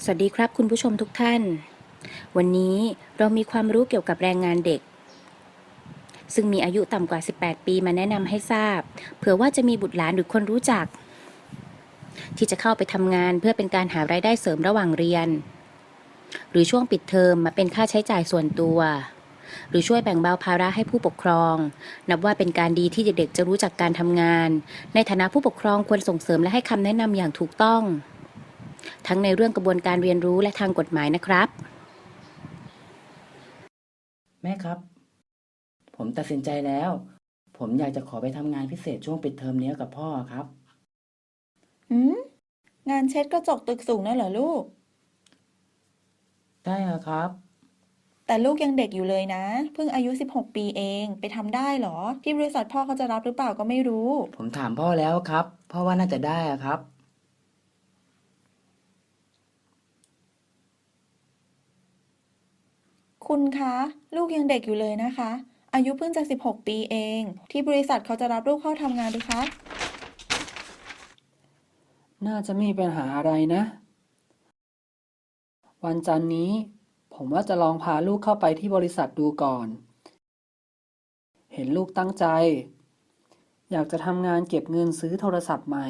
สวัสดีครับคุณผู้ชมทุกท่าน วันนี้เรามีความรู้เกี่ยวกับแรงงานเด็ก ซึ่งมีอายุต่ำกว่า 18 ปีมาแนะนำให้ทราบ เผื่อว่าจะมีบุตรหลานหรือคนรู้จัก ที่จะเข้าไปทำงานเพื่อเป็นการหารายได้เสริมระหว่างเรียน หรือช่วงปิดเทอมมาเป็นค่าใช้จ่ายส่วนตัว หรือช่วยแบ่งเบาภาระให้ผู้ปกครอง นับว่าเป็นการดีที่เด็กๆจะรู้จักการทำงาน ในฐานะผู้ปกครองควรส่งเสริมและให้คำแนะนำอย่างถูกต้อง ทั้งในเรื่องกระบวนการเรียนรู้และทางกฎหมายนะครับ แม่ครับ ผมตัดสินใจแล้ว ผมอยากจะขอไปทำงานพิเศษช่วงปิดเทอมนี้กับพ่อครับหืม งานเช็ดกระจกตึกสูงนั่นเหรอลูกได้เหรอครับ แต่ลูกยังเด็กอยู่เลยนะ เพิ่งอายุ 16 ปีเอง ไปทำได้เหรอ ที่บริษัทพ่อเขาจะรับหรือเปล่าก็ไม่รู้ ผมถามพ่อแล้วครับ พ่อว่าน่าจะได้อะครับ คุณคะ ลูกยังเด็กอยู่เลยนะคะ อายุเพิ่งจะ16 ปีเอง ที่บริษัทเขาจะรับลูกเข้าทำงานหรือคะ น่าจะไม่มีปัญหาอะไรนะ วันจันทร์นี้ ผมว่าจะลองพาลูกเข้าไปที่บริษัทดูก่อน เห็นลูกตั้งใจ อยากจะทำงานเก็บเงินซื้อโทรศัพท์ใหม่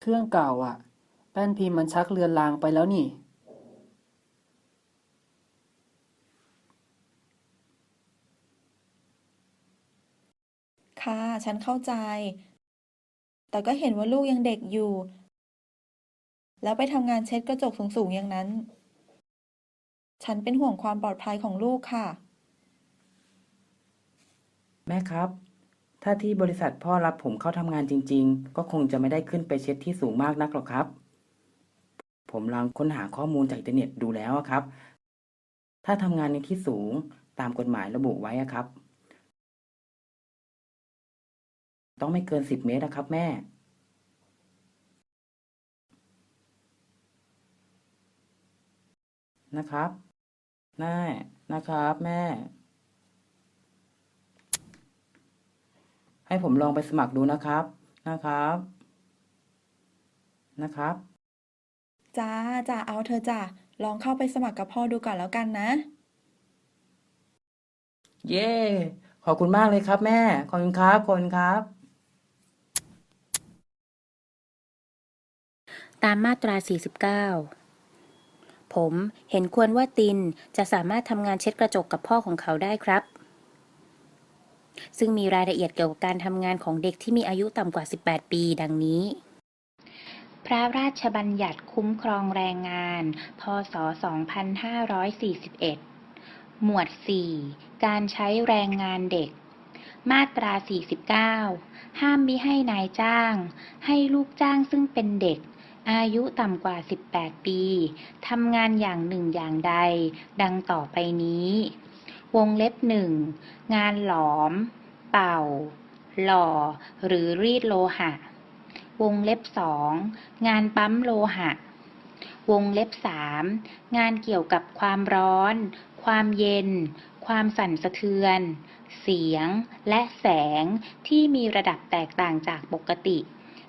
เครื่องเก่าอะ แป้นพิมพ์มันชักเลือนลางไปแล้วนี่ ค่ะ ฉันเข้าใจ แต่ก็เห็นว่าลูกยังเด็กอยู่ แล้วไปทำงานเช็ดกระจกสูงๆอย่างนั้น ฉันเป็นห่วงความปลอดภัยของลูกค่ะ แม่ครับ ถ้าที่บริษัทพ่อรับผมเข้าทำงานจริง ๆ ก็คงจะไม่ได้ขึ้นไปเช็ดที่สูงมากนักหรอกครับ ผมลองค้นหาข้อมูลจากอินเทอร์เน็ตดูแล้วอะครับ ถ้าทำงานในที่สูงตามกฎหมายระบุไว้อะครับ ต้องไม่เกินสิบเมตรนะครับแม่ นะครับแม่นะครับ แม่ ให้ผมลองไปสมัครดูนะครับ นะครับ นะครับ จ้าจ้าเอาเธอะจ้าลองเข้าไปสมัครกับพ่อดูก่อนแล้วกันนะ เย้ ขอบคุณมากเลยครับแม่ ขอบคุณครับ ขอบคุณครับ ตามมาตรา 49 ผมเห็นควรว่าตินจะสามารถทำงานเช็ดกระจกกับพ่อของเขาได้ครับ ซึ่งมีรายละเอียดเกี่ยวกับการทำงานของเด็กที่มีอายุต่ำกว่า 18 ปี ดังนี้ พระราชบัญญัติคุ้มครองแรงงาน พศ 2541 หมวด 4 การใช้แรงงานเด็กมาตรา 49 ห้ามมิให้นายจ้าง ให้ลูกจ้างซึ่งเป็นเด็ก อายุต่ำกว่า 18 ปีทำงานอย่างหนึ่งอย่างใด ดังต่อไปนี้ วงเล็บหนึ่งงานหลอม เป่า หล่อ หรือรีดโลหะ วงเล็บสองงานปั๊มโลหะ วงเล็บสามงานเกี่ยวกับความร้อน ความเย็น ความสั่นสะเทือน เสียงและแสงที่มีระดับแตกต่างจากปกติ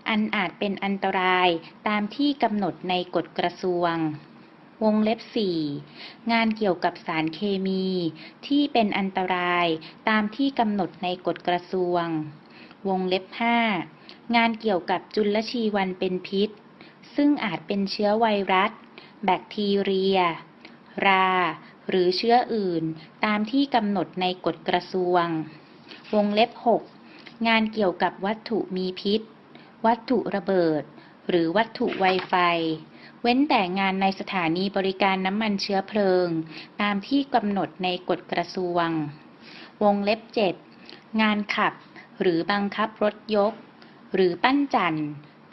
อันอาจเป็นอันตรายตามที่กำหนดในกฎกระทรวง วงเล็บ 4 งานเกี่ยวกับสารเคมี ที่เป็นอันตรายตามที่กำหนดในกฎกระทรวง วงเล็บ 5 งานเกี่ยวกับจุลชีวันเป็นพิษ ซึ่งอาจเป็นเชื้อไวรัส แบคทีเรีย รา หรือเชื้ออื่น ตามที่กำหนดในกฎกระทรวง วงเล็บ 6 งานเกี่ยวกับวัตถุมีพิษ วัตถุระเบิด หรือวัตถุไวไฟ เว้นแต่งานในสถานีบริการน้ำมันเชื้อเพลิง ตามที่กำหนดในกฎกระทรวง วงเล็บ 7 งานขับ หรือบังคับรถยก หรือปั้นจัน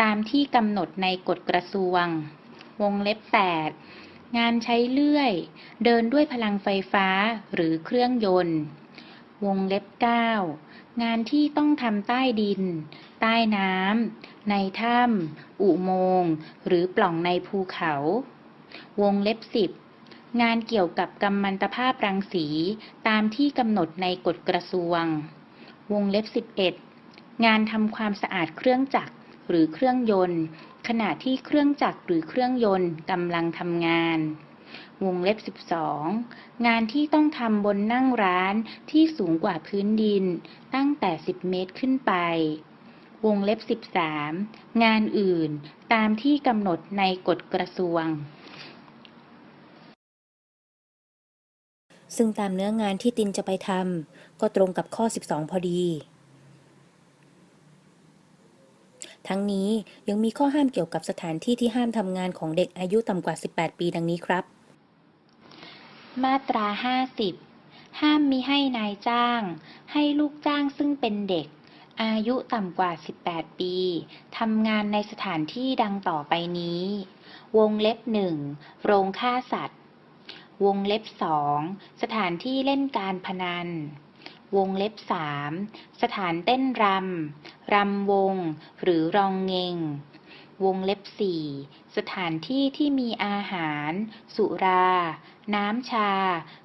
ตามที่กำหนดในกฎกระทรวง วงเล็บ 8 งานใช้เลื่อย เดินด้วยพลังไฟฟ้าหรือเครื่องยนต์ วงเล็บ 9 งานที่ต้องทำใต้ดิน ใต้น้ำ ในถ้ำ อุโมงค์หรือปล่องในภูเขา วงเล็บ 10 งานเกี่ยวกับกัมมันตภาพรังสี ตามที่กำหนดในกฎกระทรวง วงเล็บ 11 งานทำความสะอาดเครื่องจักรหรือเครื่องยนต์ ขณะที่เครื่องจักรหรือเครื่องยนต์กำลังทำงาน วงเล็บ 12 งานที่ต้องทำบนนั่งร้านที่สูงกว่าพื้นดิน ตั้งแต่ 10 เมตรขึ้นไป วงเล็บ 13 งานอื่นตามที่กำหนดในกฎกระทรวง ซึ่งตามเนื้องานที่ตินจะไปทำก็ตรงกับข้อ 12 พอดีทั้งนี้ยังมีข้อห้ามเกี่ยวกับสถานที่ที่ห้ามทำงานของเด็กอายุต่ำกว่า 18 ปีดังนี้ครับ มาตรา50ห้ามมิให้นายจ้าง ให้ลูกจ้างซึ่งเป็นเด็ก อายุต่ำกว่า 18 ปี ทำงานในสถานที่ดังต่อไปนี้ วงเล็บหนึ่งโรงฆ่าสัตว์ วงเล็บสองสถานที่เล่นการพนัน วงเล็บสามสถานเต้นรำ รำวง หรือรองเงง วงเล็บสี่สถานที่ที่มีอาหาร สุรา น้ำชา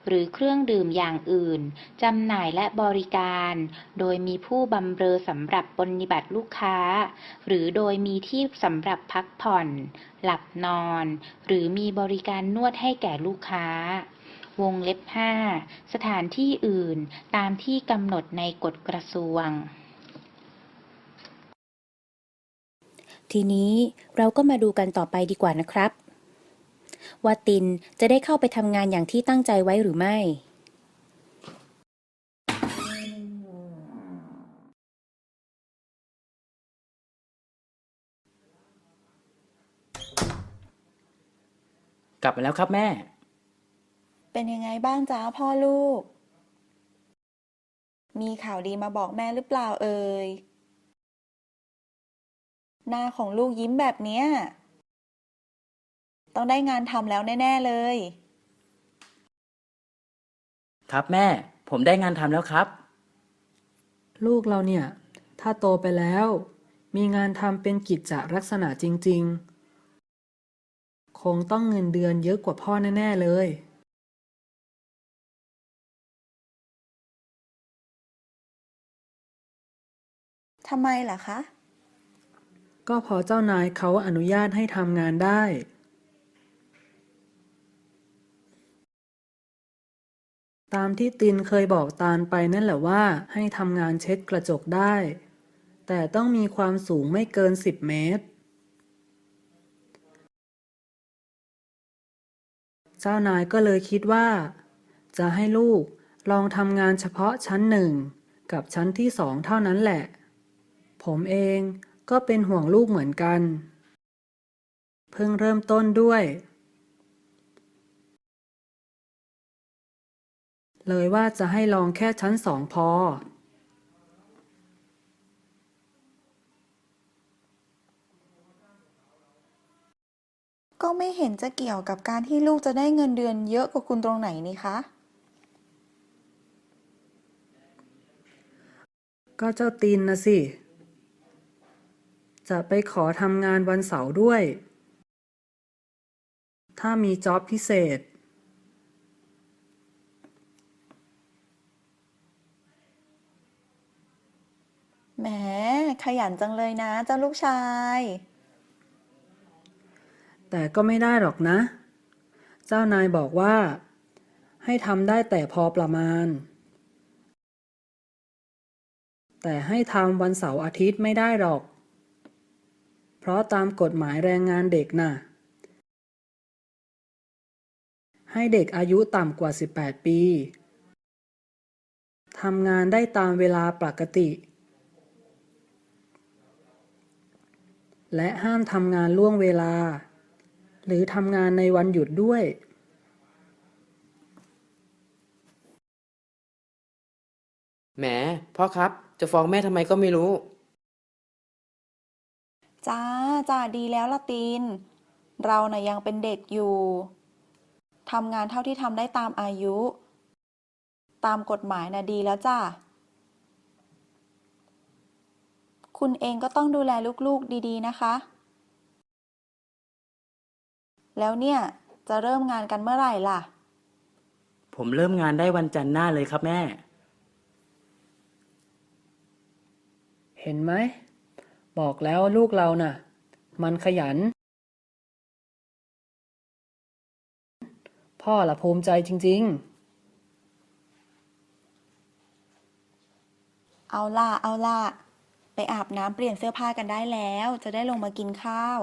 หรือเครื่องดื่มอย่างอื่น จำหน่ายและบริการ โดยมีผู้บำเรอสำหรับปฏิบัติลูกค้า หรือโดยมีที่สำหรับพักผ่อน หลับนอน หรือมีบริการนวดให้แก่ลูกค้าวงเล็บ 5 สถานที่อื่นตามที่กำหนดในกฎกระทรวง ทีนี้เราก็มาดูกันต่อไปดีกว่านะครับ ว่าตินจะได้เข้าไปทำงานอย่างที่ตั้งใจไว้หรือไม่ กลับมาแล้วครับแม่ เป็นยังไงบ้างจ้าพ่อลูก มีข่าวดีมาบอกแม่หรือเปล่าเอ่ย หน้าของลูกยิ้มแบบเนี้ย ต้องได้งานทำแล้วแน่ ๆ เลย ครับแม่ ผมได้งานทำแล้วครับ ลูกเราเนี่ย ถ้าโตไปแล้ว มีงานทำเป็นกิจจลักษณะจริง ๆ คงต้องเงินเดือนเยอะกว่าพ่อแน่ ๆ เลย ทำไมล่ะคะ ก็พอเจ้านายเขาอนุญาตให้ทำงานได้ตามที่ตินเคยบอกตาลไปนั่นแหละว่าให้ทำงานเช็ดกระจกได้ แต่ต้องมีความสูงไม่เกิน 10 เมตร เจ้านายก็เลยคิดว่า จะให้ลูกลองทำงานเฉพาะชั้นหนึ่งกับชั้นที่สองเท่านั้นแหละ ผมเอง ก็เป็นห่วงลูกเหมือนกัน เพิ่งเริ่มต้นด้วย เลยว่าจะให้ลองแค่ชั้นสองพอ ก็ไม่เห็นจะเกี่ยวกับการที่ลูกจะได้เงินเดือนเยอะกว่าคุณตรงไหนนี่คะ ก็เจ้าตีนนะสิ จะไปขอทำงานวันเสาร์ด้วย ถ้ามีจ็อบพิเศษ แหม ขยันจังเลยนะเจ้าลูกชาย แต่ก็ไม่ได้หรอกนะ เจ้านายบอกว่า ให้ทำได้แต่พอประมาณ แต่ให้ทำวันเสาร์อาทิตย์ไม่ได้หรอกเพ ราะตามกฎหมายแรงงานเด็กน่ะ ให้เด็กอายุต่ำกว่า 18 ปี ทำงานได้ตามเวลาปกติ และห้ามทำงานล่วงเวลา หรือทำงานในวันหยุดด้วยแหมพ่อครับ จะฟ้องแม่ทำไมก็ไม่รู้ จ้า จ้าดีแล้วละตีน เราน่ะยังเป็นเด็กอยู่ทำงานเท่าที่ทำได้ตามอายุ ตามกฎหมายน่ะดีแล้วจ้าคุณเองก็ต้องดูแลลูกๆดีๆนะคะ แล้วเนี่ยจะเริ่มงานกันเมื่อไหร่ล่ะ ผมเริ่มงานได้วันจันทร์หน้าเลยครับแม่ เห็นไหม บอกแล้วลูกเราน่ะ มันขยัน พ่อละภูมิใจจริง ๆ เอาล่ะ เอาล่ะ ไปอาบน้ำเปลี่ยนเสื้อผ้ากันได้แล้ว จะได้ลงมากินข้าว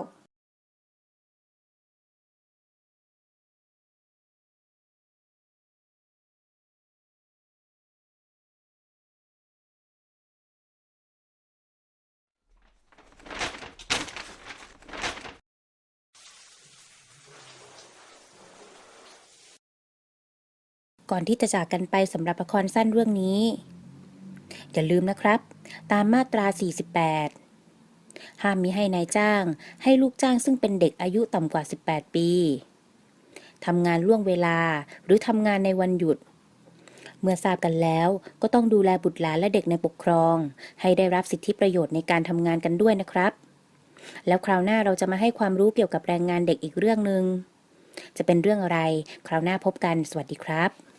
ก่อนที่จะจากกันไปสำหรับละครสั้นเรื่องนี้ อย่าลืมนะครับ ตามมาตรา 48 ห้ามมิให้นายจ้าง ให้ลูกจ้างซึ่งเป็นเด็กอายุต่ำกว่า 18 ปีทำงานล่วงเวลาหรือทำงานในวันหยุด เมื่อทราบกันแล้วก็ต้องดูแลบุตรหลานและเด็กในปกครอง ให้ได้รับสิทธิประโยชน์ในการทำงานกันด้วยนะครับ แล้วคราวหน้าเราจะมาให้ความรู้เกี่ยวกับแรงงานเด็กอีกเรื่องหนึ่งจะเป็นเรื่องอะไร คราวหน้าพบกัน สวัสดีครับ